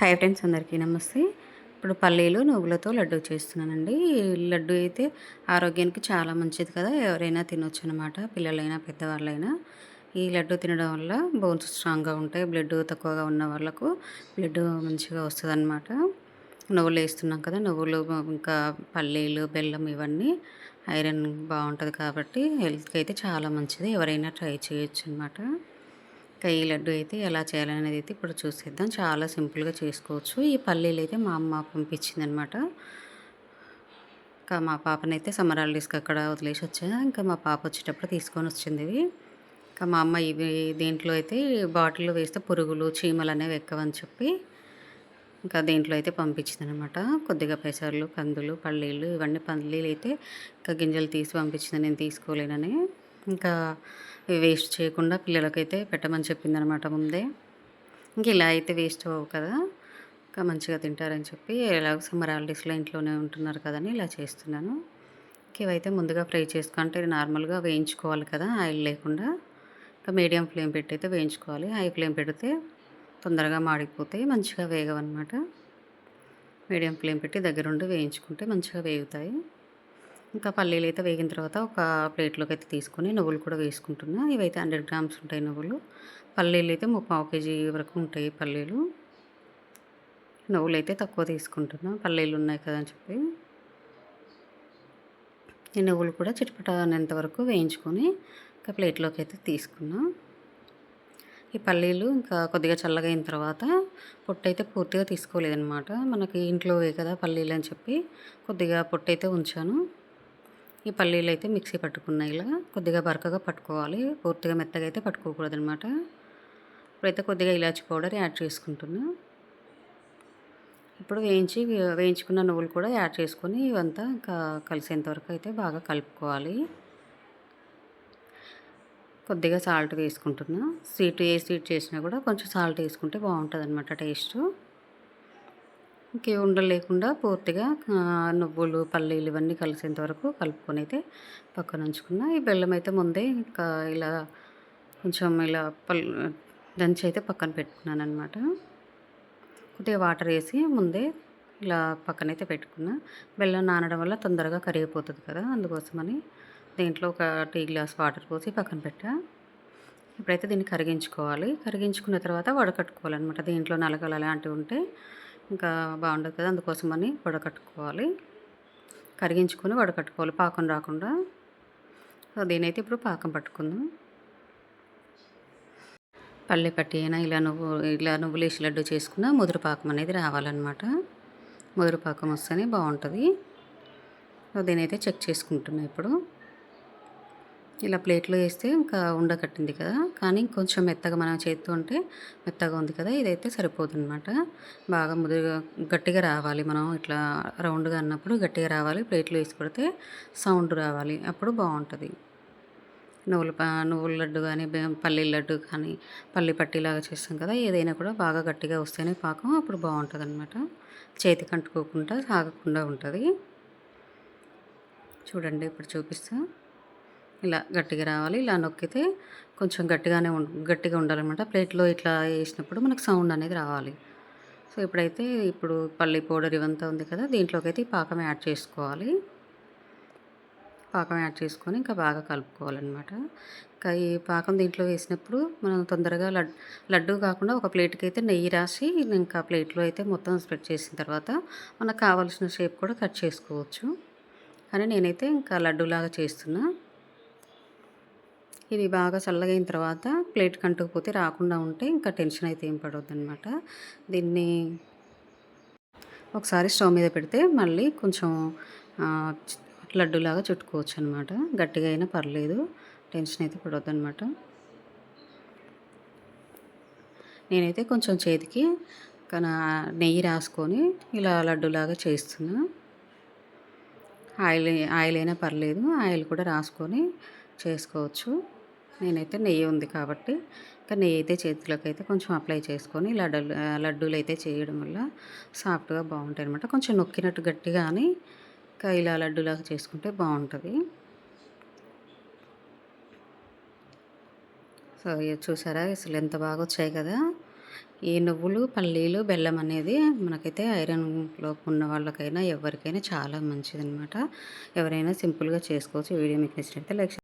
Hi friends అందరికీ నమస్తే. ఇప్పుడు పల్లీలు నువ్వులతో లడ్డు చేస్తున్నానండి. ఈ లడ్డు అయితే ఆరోగ్యానికి చాలా మంచిది కదా. ఎవరైనా తినొచ్చు అనమాట పిల్లలైనా పెద్దవాళ్ళైనా. ఈ లడ్డు తినడం వల్ల బోన్స్ స్ట్రాంగ్గా ఉంటాయి బ్లడ్ తక్కువగా ఉన్న వాళ్ళకు బ్లడ్ మంచిగా వస్తుంది అనమాట నువ్వులు వేస్తున్నాం కదా నువ్వులు ఇంకా పల్లీలు బెల్లం ఇవన్నీ ఐరన్ బాగుంటుంది కాబట్టి హెల్త్కి అయితే చాలా మంచిది. ఎవరైనా ట్రై చేయొచ్చు అనమాట ఈ లడ్డు అయితే ఎలా చేయాలనేది అయితే ఇప్పుడు చూసేద్దాం. చాలా సింపుల్గా చేసుకోవచ్చు. ఈ పల్లీలు అయితే మా అమ్మ పంపించింది అనమాట ఇంకా మా పాపనైతే సమ్మర్ హాలిడేస్కి అక్కడ వదిలేసి వచ్చా. ఇంకా మా పాప వచ్చేటప్పుడు తీసుకొని వచ్చింది ఇవి. ఇంకా మా అమ్మ ఇవి దీంట్లో అయితే బాటిల్లో వేస్తే పురుగులు చీమలు అనేవి ఎక్కవని చెప్పి ఇంకా దీంట్లో అయితే పంపించింది అనమాట కొద్దిగా పెసర్లు కందులు పల్లీలు ఇవన్నీ పల్లీలు అయితే ఇంకా గింజలు తీసి పంపించింది. నేను తీసుకోలేనని. ఇంకా వేస్ట్ చేయకుండా పిల్లలకైతే పెట్టమని చెప్పిందనమాట ముందే. ఇంక ఇలా అయితే వేస్ట్ అవ్వవు కదా. ఇంకా మంచిగా తింటారని చెప్పి ఎలాగో సమ్మర్ హాలిడేస్లో ఇంట్లోనే ఉంటున్నారు కదని ఇలా చేస్తున్నాను. ఇవైతే ముందుగా ఫ్రై చేసుకుంటే నార్మల్గా వేయించుకోవాలి కదా ఆయిల్ లేకుండా. ఇంకా మీడియం ఫ్లేమ్ పెట్టి అయితే వేయించుకోవాలి. హై ఫ్లేమ్ పెడితే తొందరగా మాడిపోతాయి మంచిగా వేగవన్నమాట మీడియం ఫ్లేమ్ పెట్టి దగ్గరుండి వేయించుకుంటే మంచిగా వేగుతాయి. ఇంకా పల్లీలు అయితే వేగిన తర్వాత ఒక ప్లేట్లోకి అయితే తీసుకొని నువ్వులు కూడా వేసుకుంటున్నా. ఇవైతే హండ్రెడ్ గ్రామ్స్ ఉంటాయి నువ్వులు. పల్లీలు అయితే పావు కేజీ వరకు ఉంటాయి పల్లీలు. నువ్వులు అయితే తక్కువ తీసుకుంటున్నా. పల్లీలు ఉన్నాయి కదా అని చెప్పి. ఈ నువ్వులు కూడా చిటపట అనేంత వరకు వేయించుకొని ఇంకా ప్లేట్లోకి అయితే తీసుకున్నా. ఈ పల్లీలు ఇంకా కొద్దిగా చల్లగా అయిన తర్వాత పొట్టు అయితే పూర్తిగా తీసుకోలేదనమాట మనకి ఇంట్లో కదా పల్లీలు అని చెప్పి కొద్దిగా పొట్టు అయితే ఉంచాను. ఈ పల్లీలు అయితే మిక్సీ పట్టుకున్నాయి ఇలా కొద్దిగా బరకగా పట్టుకోవాలి. పూర్తిగా మెత్తగా అయితే పట్టుకోకూడదు అనమాట ఇప్పుడైతే కొద్దిగా ఇలాచి పౌడర్ యాడ్ చేసుకుంటున్నా. ఇప్పుడు వేయించి వేయించుకున్న నువ్వులు కూడా యాడ్ చేసుకొని ఇవంతా క కలిసేంత వరకు అయితే బాగా కలుపుకోవాలి. కొద్దిగా సాల్ట్ వేసుకుంటున్నా. స్వీట్ ఏ స్వీట్ చేసినా కూడా కొంచెం సాల్ట్ వేసుకుంటే బాగుంటుంది అనమాట టేస్ట్. ఇంకే ఉండలు లేకుండా పూర్తిగా నువ్వులు పల్లీలు ఇవన్నీ కలిసేంత వరకు కలుపుకొని అయితే పక్కన ఉంచుకున్న. ఈ బెల్లం అయితే ముందే ఇంకా ఇలా కొంచెం ఇలా పల్ దంచి అయితే పక్కన పెట్టుకున్నాను అనమాట కొద్దిగా వాటర్ వేసి ముందే ఇలా పక్కనైతే పెట్టుకున్నా. బెల్లం నానడం వల్ల తొందరగా కరిగిపోతుంది కదా అందుకోసమని దీంట్లో ఒక టీ గ్లాస్ వాటర్ పోసి పక్కన పెట్టా. ఇప్పుడైతే దీన్ని కరిగించుకోవాలి. కరిగించుకున్న తర్వాత వడకట్టుకోవాలన్నమాట. దీంట్లో నలగలు అలాంటివి ఉంటే ఇంకా బాగుండదు కదా అందుకోసమని వడకట్టుకోవాలి. కరిగించుకొని వడకట్టుకోవాలి పాకం రాకుండా. దీనైతే ఇప్పుడు పాకం పట్టుకుందాం. పల్లె పట్టి అయినా ఇలా నువ్వు ఇలా నువ్వులు వేసి లడ్డు చేసుకున్న ముదురు పాకం అనేది రావాలన్నమాట. ముదురు పాకం వస్తేనే బాగుంటుంది. దీనైతే చెక్ చేసుకుంటున్నా ఇప్పుడు. ఇలా ప్లేట్లో వేస్తే ఇంకా ఉండకట్టింది కదా. కానీ కొంచెం మెత్తగా మనం చేతితో ఉంటే మెత్తగా ఉంది కదా. ఇదైతే సరిపోతుంది అనమాట బాగా ముదురుగా గట్టిగా రావాలి మనం. ఇట్లా రౌండ్గా అన్నప్పుడు గట్టిగా రావాలి. ప్లేట్లో వేసి కొడితే సౌండ్ రావాలి. అప్పుడు బాగుంటుంది. నువ్వుల నువ్వుల లడ్డు కానీ పల్లీల లడ్డు కానీ పల్లి పట్టిలాగా చేస్తాం కదా. ఏదైనా కూడా బాగా గట్టిగా వస్తేనే పాకం. అప్పుడు బాగుంటుంది అనమాట చేతికి అంటుకోకుండా సాగకుండా ఉంటుంది. చూడండి ఇప్పుడు చూపిస్తా. ఇలా గట్టిగా రావాలి. ఇలా నొక్కితే కొంచెం గట్టిగానే గట్టిగా ఉండాలన్నమాట. ప్లేట్లో ఇట్లా వేసినప్పుడు మనకు సౌండ్ అనేది రావాలి. సో ఇప్పుడైతే ఇప్పుడు పల్లి పౌడర్ ఇవంతా ఉంది కదా దీంట్లోకి అయితే పాకం యాడ్ చేసుకోవాలి. పాకం యాడ్ చేసుకొని ఇంకా బాగా కలుపుకోవాలన్నమాట. ఇంకా ఈ పాకం దీంట్లో వేసినప్పుడు మనం తొందరగా లడ్ లడ్డు కాకుండా ఒక ప్లేట్కి అయితే నెయ్యి రాసి ఇంకా ప్లేట్లో అయితే మొత్తం స్ప్రెడ్ చేసిన తర్వాత మనకు కావాల్సిన షేప్ కూడా కట్ చేసుకోవచ్చు. కానీ నేనైతే ఇంకా లడ్డూలాగా చేస్తున్నా. ఇది బాగా చల్లగైన తర్వాత ప్లేట్ కంటుకుపోతే రాకుండా ఉంటే ఇంకా టెన్షన్ అయితే ఏం పడవద్దు అనమాట దీన్ని ఒకసారి స్టవ్ మీద పెడితే మళ్ళీ కొంచెం లడ్డులాగా చుట్టుకోవచ్చు అనమాట గట్టిగా అయినా పర్లేదు టెన్షన్ అయితే పడవద్దు అనమాట నేనైతే కొంచెం చేతికి నెయ్యి రాసుకొని ఇలా లడ్డులాగా చేస్తున్నా. ఆయిల్ ఆయిల్ అయినా పర్లేదు ఆయిల్ కూడా రాసుకొని చేసుకోవచ్చు. నేనైతే నెయ్యి ఉంది కాబట్టి ఇంకా నెయ్యి అయితే చేతిలోకి అయితే కొంచెం అప్లై చేసుకొని లడ్డూలు లడ్డూలు అయితే చేయడం వల్ల సాఫ్ట్గా బాగుంటాయి అనమాట కొంచెం నొక్కినట్టు గట్టిగా అని ఇంకా ఇలా లడ్డూలాగా చేసుకుంటే బాగుంటుంది. సో చూసారా? అసలు ఎంత బాగా వచ్చాయి కదా? ఈ నువ్వులు పల్లీలు బెల్లం అనేది మనకైతే ఐరన్ లోపు ఉన్న వాళ్ళకైనా ఎవరికైనా చాలా మంచిదన్నమాట. ఎవరైనా సింపుల్గా చేసుకోవచ్చు. వీడియో మీకు నచ్చినట్లయితే లైక్